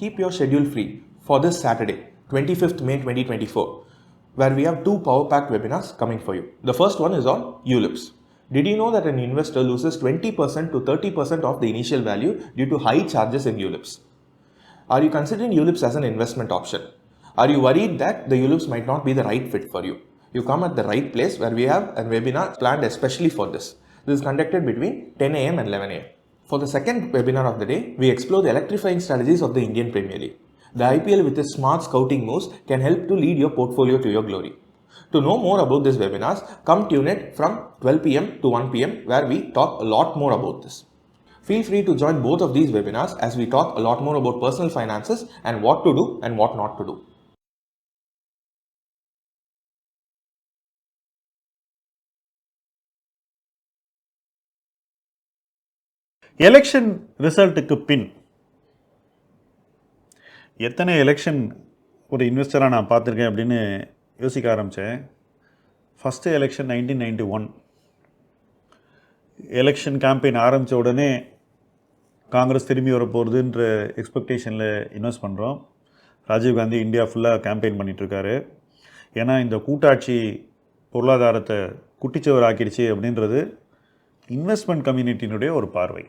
keep your schedule free for this Saturday, 25th May 2024, where we have two power packed webinars coming for you. The first one is on ULIPs. Did you know that an investor loses 20% to 30% of the initial value due to high charges in ULIPs? Are you considering ULIPs as an investment option? Are you worried that the ULIPs might not be the right fit for you? You come at the right place where we have a webinar planned especially for this. This is conducted between 10 a.m. and 11 a.m. For the second webinar of the day, we explore the electrifying strategies of the Indian Premier League. The IPL with its smart scouting moves can help to lead your portfolio to your glory. To know more about these webinars, come tune it from 12 pm to 1 pm where we talk a lot more about this. Feel free to join both of these webinars as we talk a lot more about personal finances and what to do and what not to do. Election ரிசல்ட்டுக்கு பின் எத்தனை election ஒரு இன்வெஸ்டராக நான் பார்த்துருக்கேன் அப்படின்னு யோசிக்க ஆரம்பித்தேன் first election nineteen ninety one election campaign ஆரம்பித்த உடனே காங்கிரஸ் திரும்பி வரப்போகிறதுன்ற எக்ஸ்பெக்டேஷனில் இன்வெஸ்ட் பண்ணுறோம் ராஜீவ்காந்தி இந்தியா ஃபுல்லாக கேம்பெயின் பண்ணிகிட்ருக்காரு ஏன்னா இந்த கூட்டாட்சி பொருளாதாரத்தை குட்டிச்சவர் ஆக்கிடுச்சு அப்படின்றது இன்வெஸ்ட்மெண்ட் கம்யூனிட்டியினுடைய ஒரு பார்வை.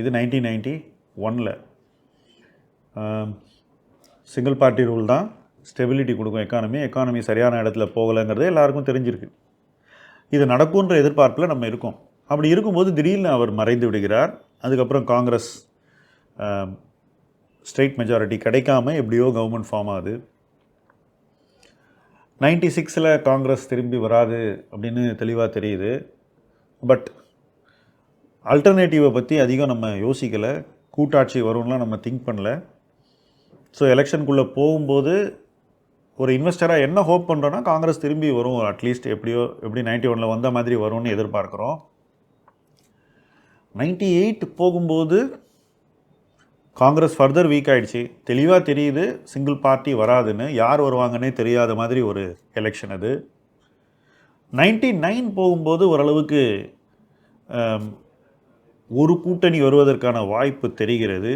இது நைன்டீன் நைன்ட்டி ஒனில் சிங்கிள் பார்ட்டி ரூல் தான் ஸ்டெபிலிட்டி கொடுக்கும் எக்கானமி எக்கானமி சரியான இடத்துல போகலைங்கிறது எல்லாருக்கும் தெரிஞ்சிருக்கு. இது நடக்குன்ற எதிர்பார்ப்பில் நம்ம இருக்கோம். அப்படி இருக்கும்போது திடீர்னு அவர் மறைந்து விடுகிறார். அதுக்கப்புறம் காங்கிரஸ் ஸ்ட்ரெயிட் மெஜாரிட்டி கிடைக்காம எப்படியோ கவர்மெண்ட் ஃபார்ம் ஆகுது. நைன்டி சிக்ஸில் காங்கிரஸ் திரும்பி வராது அப்படின்னு தெளிவாக தெரியுது. பட் அல்டர்னேட்டிவை பற்றி அதிகம் நம்ம யோசிக்கலை. கூட்டாட்சி வரும்லாம் நம்ம திங்க் பண்ணல. ஸோ எலெக்ஷனுக்குள்ளே போகும்போது ஒரு இன்வெஸ்டராக என்ன ஹோப் பண்ணுறோன்னா காங்கிரஸ் திரும்பி வரும். அட்லீஸ்ட் எப்படியோ எப்படி நைன்டி ஒனில் வந்த மாதிரி வரும்னு எதிர்பார்க்குறோம். நைன்டி எயிட் போகும்போது காங்கிரஸ் ஃபர்தர் வீக் ஆகிடுச்சு தெளிவாக தெரியுது சிங்கிள் பார்ட்டி வராதுன்னு. யார் வருவாங்கன்னே தெரியாத மாதிரி ஒரு எலெக்ஷன் அது. நைன்டி நைன் போகும்போது ஓரளவுக்கு ஒரு கூட்டணி வருவதற்கான வாய்ப்பு தெரிகிறது.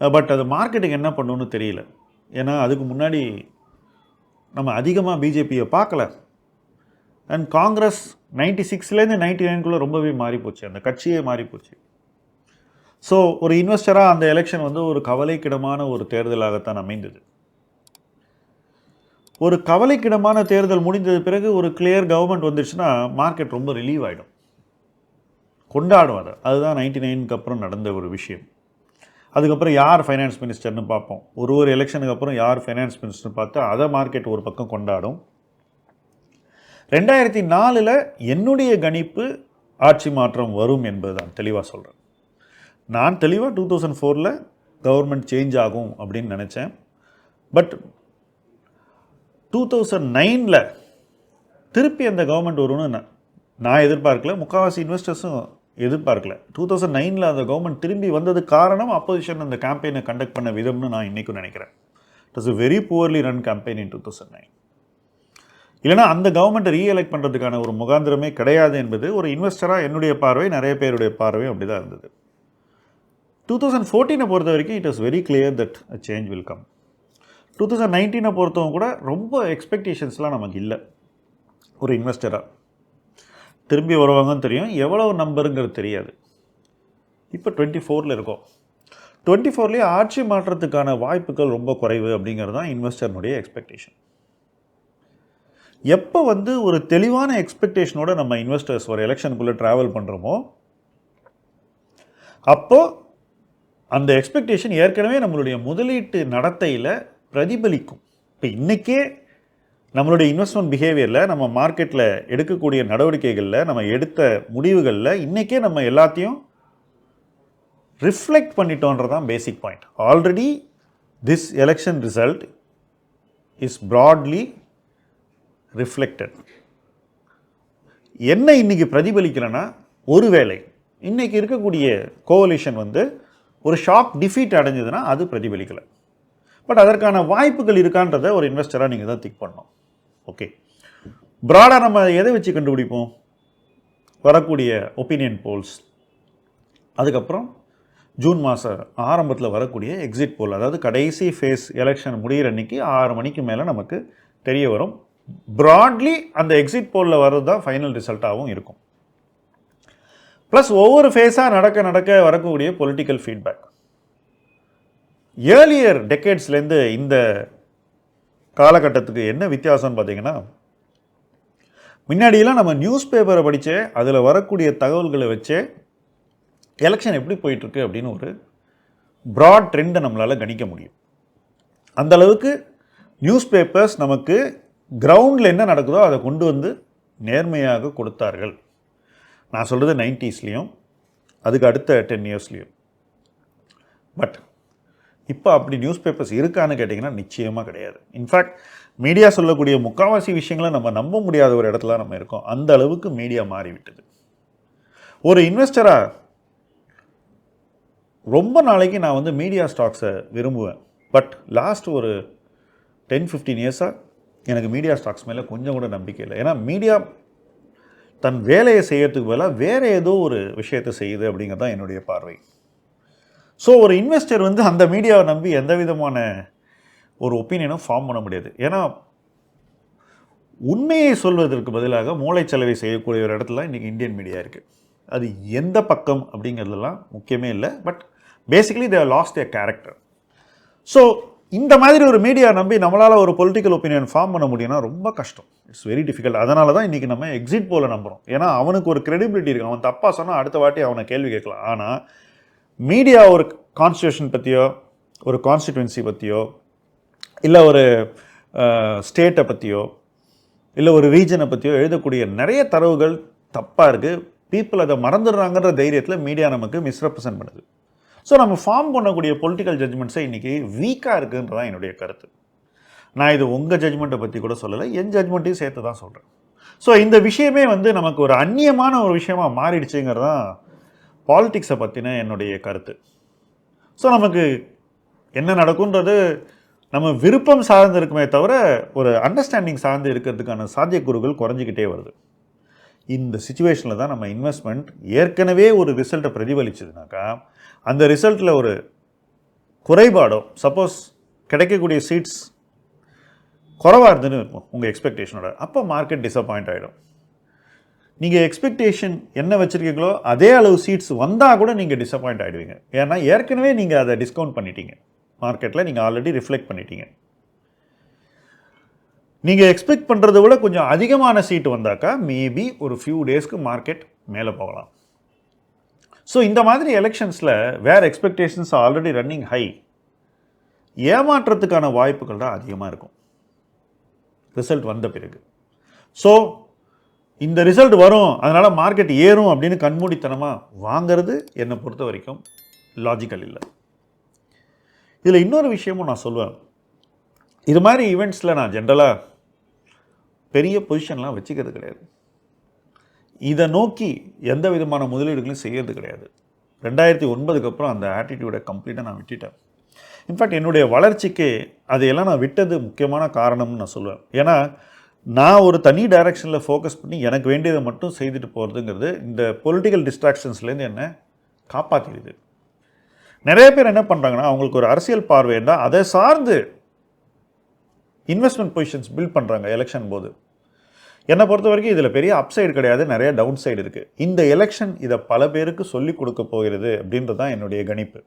பட் அது மார்க்கெட்டுக்கு என்ன பண்ணணும்னு தெரியல. ஏன்னா அதுக்கு முன்னாடி நம்ம அதிகமாக பிஜேபியை பார்க்கல. அண்ட் காங்கிரஸ் நைன்டி சிக்ஸ்லேருந்து நைன்டி நைன்குள்ளே ரொம்பவே மாறிப்போச்சு. அந்த கட்சியே மாறிப்போச்சு. ஸோ ஒரு இன்வெஸ்டராக அந்த எலெக்ஷன் வந்து ஒரு கவலைக்கிடமான ஒரு தேர்தலாகத்தான் அமைந்தது. ஒரு கவலைக்கிடமான தேர்தல் முடிந்தது பிறகு ஒரு கிளியர் கவர்மெண்ட் வந்துடுச்சுன்னா மார்க்கெட் ரொம்ப ரிலீவ் ஆகிடும் கொண்டாடுவார். அதுதான் நைன்டி நைனுக்கு அப்புறம் நடந்த ஒரு விஷயம். அதுக்கப்புறம் யார் ஃபைனான்ஸ் மினிஸ்டர்னு பார்ப்போம். ஒரு ஒரு எலெக்ஷனுக்கு அப்புறம் யார் ஃபைனான்ஸ் மினிஸ்டர்னு பார்த்தா அதை மார்க்கெட் ஒரு பக்கம் கொண்டாடும். ரெண்டாயிரத்தி நாலில் என்னுடைய கணிப்பு ஆட்சி மாற்றம் வரும் என்பது தான் தெளிவாக சொல்கிறேன் நான் தெளிவாக டூ தௌசண்ட் ஃபோரில் கவர்மெண்ட் சேஞ்ச் ஆகும் அப்படின்னு நினச்சேன். பட் டூ தௌசண்ட் நைனில் திருப்பி அந்த கவர்மெண்ட் வரும்னு நான் எதிர்பார்க்கல. முக்கால்வாசி இன்வெஸ்டர்ஸும் எதிர்பார்க்கல. டூ தௌசண்ட் நைனில் அந்த கவர்மெண்ட் திரும்பி வந்தது காரணம் அப்போசிஷன் அந்த கேம்பெயினை கண்டக்ட் பண்ண விதம்னு நான் இன்றைக்கும் நினைக்கிறேன். It is a very poorly run campaign in two thousand nine இல்லைனா அந்த கவர்மெண்ட்டை ரீஎலெக்ட் பண்ணுறதுக்கான ஒரு முகாந்திரமே கிடையாது என்பது ஒரு இன்வெஸ்டராக என்னுடைய பார்வை நிறைய பேருடைய பார்வை அப்படி தான் இருந்தது. டூ தௌசண்ட் ஃபோர்டீனை பொறுத்த வரைக்கும் it is very clear that a change will come two thousand நைன்டீனை பொறுத்தவங்க கூட ரொம்ப எக்ஸ்பெக்டேஷன்ஸ்லாம் நமக்கு இல்லை. ஒரு இன்வெஸ்டராக திரும்பி வருவாங்கன்னு தெரியும். எவ்வளவு நம்பருங்கிறது தெரியாது. இப்போ டுவெண்ட்டி ஃபோரில் இருக்கோம். டுவெண்ட்டி ஃபோர்லேயே ஆட்சி மாற்றத்துக்கான வாய்ப்புகள் ரொம்ப குறைவு அப்படிங்கிறது தான் இன்வெஸ்டர்னுடைய எக்ஸ்பெக்டேஷன் எப்போ வந்து ஒரு தெளிவான எக்ஸ்பெக்டேஷனோட நம்ம இன்வெஸ்டர்ஸ் ஒரு எலெக்ஷனுக்குள்ளே ட்ராவல் பண்ணுறோமோ அப்போது அந்த எக்ஸ்பெக்டேஷன் ஏற்கனவே நம்மளுடைய முதலீட்டு நடத்தையில் பிரதிபலிக்கும். இப்போ இன்றைக்கே நம்மளுடைய இன்வெஸ்ட்மெண்ட் பிஹேவியரில் நம்ம மார்க்கெட்டில் எடுக்கக்கூடிய நடவடிக்கைகளில் நம்ம எடுத்த முடிவுகளில் இன்றைக்கே நம்ம எல்லாத்தையும் ரிஃப்ளெக்ட் பண்ணிட்டோன்றது தான் basic point already this election result is broadly reflected என்ன இன்னைக்கு பிரதிபலிக்கலைன்னா ஒருவேளை இன்றைக்கி இருக்கக்கூடிய கோவலேஷன் வந்து ஒரு ஷாக் டிஃபீட் அடைஞ்சதுன்னா அது பிரதிபலிக்கலை. பட் அதற்கான வாய்ப்புகள் இருக்கான்றதை ஒரு இன்வெஸ்டராக நீங்கள் தான் திக் பண்ணணும். ஓகே ப்ராடாக நம்ம எதை வச்சு கண்டுபிடிப்போம்? வரக்கூடிய ஒப்பீனியன் போல்ஸ் அதுக்கப்புறம் ஜூன் மாதம் ஆரம்பத்தில் வரக்கூடிய எக்ஸிட் போல் அதாவது கடைசி ஃபேஸ் எலெக்ஷன் முடிகிற அன்றைக்கி ஆறு மணிக்கு மேலே நமக்கு தெரிய வரும். ப்ராட்லி அந்த எக்ஸிட் போலில் வர்றது தான் ஃபைனல் ரிசல்ட்டாகவும் இருக்கும். ப்ளஸ் ஒவ்வொரு ஃபேஸாக நடக்க நடக்க வரக்கூடிய பொலிட்டிக்கல் ஃபீட்பேக் ஏர்லியர் டெக்கேட்ஸ்லேருந்து இந்த காலகட்டத்துக்கு என்ன வித்தியாசம்னு பார்த்தீங்கன்னா முன்னாடியெல்லாம் நம்ம நியூஸ் பேப்பரை படித்தே அதில் வரக்கூடிய தகவல்களை வச்சே எலெக்ஷன் எப்படி போயிட்டுருக்கு அப்படின்னு ஒரு ப்ராட் ட்ரெண்டை நம்மளால் கணிக்க முடியும். அந்த அளவுக்கு நியூஸ் பேப்பர்ஸ் நமக்கு கிரவுண்டில் என்ன நடக்குதோ அதை கொண்டு வந்து நேர்மையாக கொடுத்தார்கள். நான் சொல்கிறது நைன்ட்டீஸ்லேயும் அதுக்கு அடுத்த டென் இயர்ஸ்லேயும் பட் இப்போ அப்படி நியூஸ் பேப்பர்ஸ் இருக்கான்னு கேட்டிங்கன்னா நிச்சயமாக கிடையாது. இன்ஃபேக்ட் மீடியா சொல்லக்கூடிய முக்கால்வாசி விஷயங்களை நம்ம நம்ப முடியாத ஒரு இடத்துல நம்ம இருக்கோம். அந்த அளவுக்கு மீடியா மாறிவிட்டது. ஒரு இன்வெஸ்டராக ரொம்ப நாளைக்கு நான் வந்து மீடியா ஸ்டாக்ஸை விரும்புவேன். பட் லாஸ்ட் ஒரு டென் ஃபிஃப்டீன் இயர்ஸாக எனக்கு மீடியா ஸ்டாக்ஸ் மேலே கொஞ்சம் கூட நம்பிக்கை இல்லை. ஏன்னா மீடியா தன் வேலையை செய்யறதுக்கு பதிலாக வேறு ஏதோ ஒரு விஷயத்தை செய்யுது அப்படிங்கிறது தான் என்னுடைய பார்வை. ஸோ ஒரு இன்வெஸ்டர் வந்து அந்த மீடியாவை நம்பி எந்த விதமான ஒரு ஒப்பீனியனும் ஃபார்ம் பண்ண முடியாது. ஏன்னா உண்மையை சொல்வதற்கு பதிலாக மூளைச்சலவை செய்யக்கூடிய ஒரு இடத்துல இன்றைக்கி இந்தியன் மீடியா இருக்குது அது எந்த பக்கம் அப்படிங்கிறதுலாம் முக்கியமே இல்லை. But basically they last a character so இந்த மாதிரி ஒரு மீடியா நம்பி நம்மளால் ஒரு பொலிட்டிக்கல் ஒப்பீனியன் ஃபார்ம் பண்ண முடியும்னா ரொம்ப கஷ்டம். இட்ஸ் வெரி டிஃபிகல்ட் அதனால தான் இன்றைக்கி நம்ம எக்ஸிட் போல நம்புகிறோம் ஏன்னா அவனுக்கு ஒரு கிரெடிபிலிட்டி இருக்குது அவன் தப்பாக சொன்னால் அடுத்த வாட்டி அவனை கேள்வி கேட்கலாம். ஆனால் மீடியா ஒரு கான்ஸ்டியூஷன் பற்றியோ ஒரு கான்ஸ்டிடுவன்சி பற்றியோ இல்லை ஒரு ஸ்டேட்டை பற்றியோ இல்லை ஒரு ரீஜனை பற்றியோ எழுதக்கூடிய நிறைய தரவுகள் தப்பாக இருக்குது பீப்புள் அதை மறந்துடுறாங்கன்ற தைரியத்தில் மீடியா நமக்கு மிஸ்ரெப்ரசன்ட் பண்ணுது. ஸோ நம்ம ஃபார்ம் பண்ணக்கூடிய பொலிட்டிக்கல் ஜட்மெண்ட்ஸை இன்றைக்கி வீக்காக இருக்குன்றதான் என்னுடைய கருத்து. நான் இது உங்கள் ஜட்மெண்ட்டை பற்றி கூட சொல்லலை என் ஜட்மெண்ட்டையும் சேர்த்து தான் சொல்கிறேன் ஸோ இந்த விஷயமே வந்து நமக்கு ஒரு அந்நியமான ஒரு விஷயமாக மாறிடுச்சுங்கிறது தான் பாலிட்டிக்ஸை பற்றின என்னுடைய கருத்து. ஸோ நமக்கு என்ன நடக்குன்றது நம்ம விருப்பம் சார்ந்து இருக்குமே தவிர ஒரு அண்டர்ஸ்டாண்டிங் சார்ந்து இருக்கிறதுக்கான சாத்தியக்கூறுகள் குறைஞ்சிக்கிட்டே வருது. இந்த சுச்சுவேஷனில் தான் நம்ம இன்வெஸ்ட்மெண்ட் ஏற்கனவே ஒரு ரிசல்ட்டை பிரதிபலிச்சதுனாக்கா அந்த ரிசல்ட்டில் ஒரு குறைபாடோ சப்போஸ் கிடைக்கக்கூடிய சீட்ஸ் குறைவாக இருந்துன்னு இருக்கும் உங்கள் எக்ஸ்பெக்டேஷனோட அப்போ மார்க்கெட் டிசப்பாயிண்ட் ஆகிடும் நீங்கள் எக்ஸ்பெக்டேஷன் என்ன வச்சுருக்கீங்களோ அதே அளவு சீட்ஸ் வந்தால் கூட நீங்கள் டிசப்பாயிண்ட் ஆகிடுவீங்க ஏன்னா ஏற்கனவே நீங்கள் அதை டிஸ்கவுண்ட் பண்ணிட்டீங்க. மார்க்கெட்டில் நீங்கள் ஆல்ரெடி ரிஃப்ளெக்ட் பண்ணிட்டீங்க. நீங்கள் எக்ஸ்பெக்ட் பண்ணுறத விட கொஞ்சம் அதிகமான சீட் வந்தாக்கா மேபி ஒரு ஃபியூ டேஸ்க்கு மார்க்கெட் மேலே போகலாம். ஸோ இந்த மாதிரி எலெக்ஷன்ஸில் வேறு எக்ஸ்பெக்டேஷன்ஸ் ஆல்ரெடி ரன்னிங் ஹை ஏமாற்றத்துக்கான வாய்ப்புகள் தான் அதிகமாக இருக்கும். ரிசல்ட் வந்த பிறகு. ஸோ இந்த ரிசல்ட் வரும் அதனால் மார்க்கெட் ஏறும் அப்படின்னு கண்மூடித்தனமாக வாங்கிறது என்னை பொறுத்த வரைக்கும் லாஜிக்கல் இல்லை. இதில் இன்னொரு விஷயமும் நான் சொல்லுவேன். இது மாதிரி ஈவெண்ட்ஸில் நான் ஜென்ரலாக பெரிய பொசிஷன்லாம் வச்சுக்கிறது கிடையாது. இதை நோக்கி எந்த விதமான முதலீடுகளும் செய்கிறது கிடையாது. ரெண்டாயிரத்தி ஒன்பதுக்கு அப்புறம் அந்த ஆட்டிடியூடை கம்ப்ளீட்டாக நான் விட்டுட்டேன். இன்ஃபேக்ட் என்னுடைய வளர்ச்சிக்கு அதையெல்லாம் நான் விட்டது முக்கியமான காரணம்னு நான் சொல்லுவேன். ஏன்னா நான் ஒரு தனி டைரக்ஷனில் ஃபோக்கஸ் பண்ணி எனக்கு வேண்டியதை மட்டும் செய்துட்டு போகிறதுங்கிறது இந்த பொலிட்டிக்கல் டிஸ்ட்ராக்ஷன்ஸ்லேருந்து என்னை காப்பாற்றிடுது நிறைய பேர் என்ன பண்ணுறாங்கன்னா அவங்களுக்கு ஒரு அரசியல் பார்வை இருந்தால் அதை சார்ந்து இன்வெஸ்ட்மெண்ட் பொசிஷன்ஸ் பில்ட் பண்ணுறாங்க எலெக்ஷன் போது. என்னை பொறுத்த வரைக்கும் இதில் பெரிய அப்சைடு கிடையாது நிறைய டவுன் சைடு இருக்குது இந்த எலெக்ஷன் இதை பல பேருக்கு சொல்லிக் கொடுக்க போகிறது அப்படின்றது தான் என்னுடைய கணிப்பு.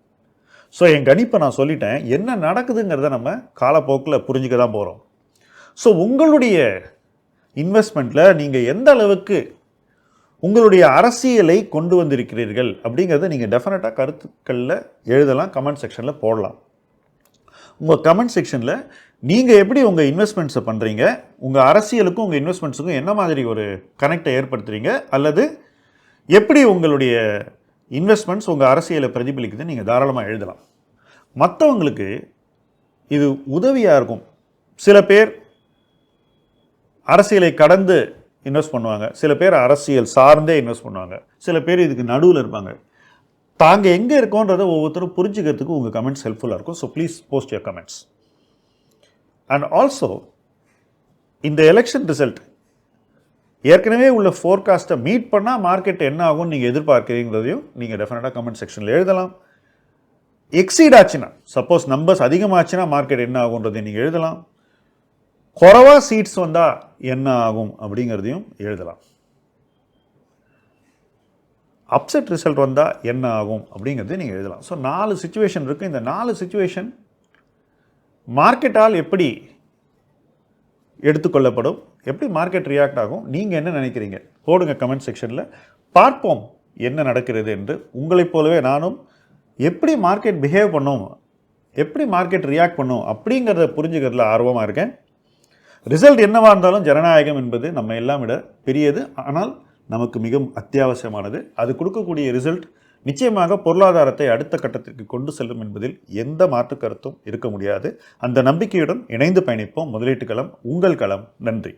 ஸோ என் கணிப்பை நான் சொல்லிட்டேன் என்ன நடக்குதுங்கிறத நம்ம காலப்போக்கில் புரிஞ்சுக்க தான் போகிறோம் ஸோ உங்களுடைய இன்வெஸ்ட்மெண்ட்டில் நீங்கள் எந்த அளவுக்கு உங்களுடைய அரசியலை கொண்டு வந்திருக்கிறீர்கள் அப்படிங்கிறத நீங்கள் டெஃபினட்டாக கருத்துக்களில் எழுதலாம் கமெண்ட் செக்ஷனில் போடலாம். உங்கள் கமெண்ட் செக்ஷனில் நீங்கள் எப்படி உங்கள் இன்வெஸ்ட்மெண்ட்ஸை பண்ணுறீங்க உங்கள் அரசியலுக்கும் உங்கள் இன்வெஸ்ட்மெண்ட்ஸுக்கும் என்ன மாதிரி ஒரு கனெக்டை ஏற்படுத்துறீங்க? அல்லது எப்படி உங்களுடைய இன்வெஸ்ட்மெண்ட்ஸ் உங்கள் அரசியலை பிரதிபலிக்குதுன்னு நீங்கள் தாராளமாக எழுதலாம். மற்றவங்களுக்கு இது உதவியாக இருக்கும். சில பேர் அரசியலை கடந்து இன்வெஸ்ட் பண்ணுவாங்க. சில பேர் அரசியல் சார்ந்தே இன்வெஸ்ட் பண்ணுவாங்க. சில பேர் இதுக்கு நடுவில் இருப்பாங்க. தாங்க எங்கே இருக்கோன்றதை ஒவ்வொருத்தரும் புரிஞ்சுக்கிறதுக்கு உங்கள் கமெண்ட்ஸ் ஹெல்ப்ஃபுல்லாக இருக்கும். So please post your comments and also இந்த எலெக்ஷன் ரிசல்ட் ஏற்கனவே உள்ள ஃபோர்காஸ்ட்டை மீட் பண்ணால் மார்க்கெட் என்ன ஆகும்னு நீங்கள் எதிர்பார்க்குறீங்கிறதையும் நீங்கள் டெஃபினட்டாக கமெண்ட் செக்ஷனில் எழுதலாம். எக்ஸீட் ஆச்சுன்னா சப்போஸ் நம்பர்ஸ் அதிகமாச்சுன்னா மார்க்கெட் என்ன ஆகுன்றதை நீங்கள் எழுதலாம். குறவா சீட்ஸ் வந்தால் என்ன ஆகும் அப்படிங்கிறதையும் எழுதலாம். அப்செட் ரிசல்ட் வந்தால் என்ன ஆகும் அப்படிங்கிறதையும் நீங்கள் எழுதலாம். ஸோ நாலு சுச்சுவேஷன் இருக்குது இந்த நாலு சுச்சுவேஷன் மார்க்கெட்டால் எப்படி எடுத்துக்கொள்ளப்படும்? எப்படி மார்க்கெட் ரியாக்ட் ஆகும்? நீங்கள் என்ன நினைக்கிறீங்க? போடுங்க கமெண்ட் செக்ஷனில் பார்ப்போம் என்ன நடக்கிறது என்று. உங்களைப் போலவே நானும் எப்படி மார்க்கெட் பிஹேவ் பண்ணும்? எப்படி மார்க்கெட் ரியாக்ட் பண்ணும்? அப்படிங்கிறத புரிஞ்சுக்கிறதுல ஆர்வமாக இருக்கேன். ரிசல்ட் என்னவா இருந்தாலும் ஜனநாயகம் என்பது நம்ம எல்லாம் விட பெரியது. ஆனால் நமக்கு மிகவும் அத்தியாவசியமானது. அது கொடுக்கக்கூடிய ரிசல்ட் நிச்சயமாக பொருளாதாரத்தை அடுத்த கட்டத்திற்கு கொண்டு செல்லும் என்பதில் எந்த மாற்று கருத்தும் இருக்க முடியாது. அந்த நம்பிக்கையுடன் இணைந்து பயணிப்போம். முதலீட்டு களம் உங்கள் களம். நன்றி.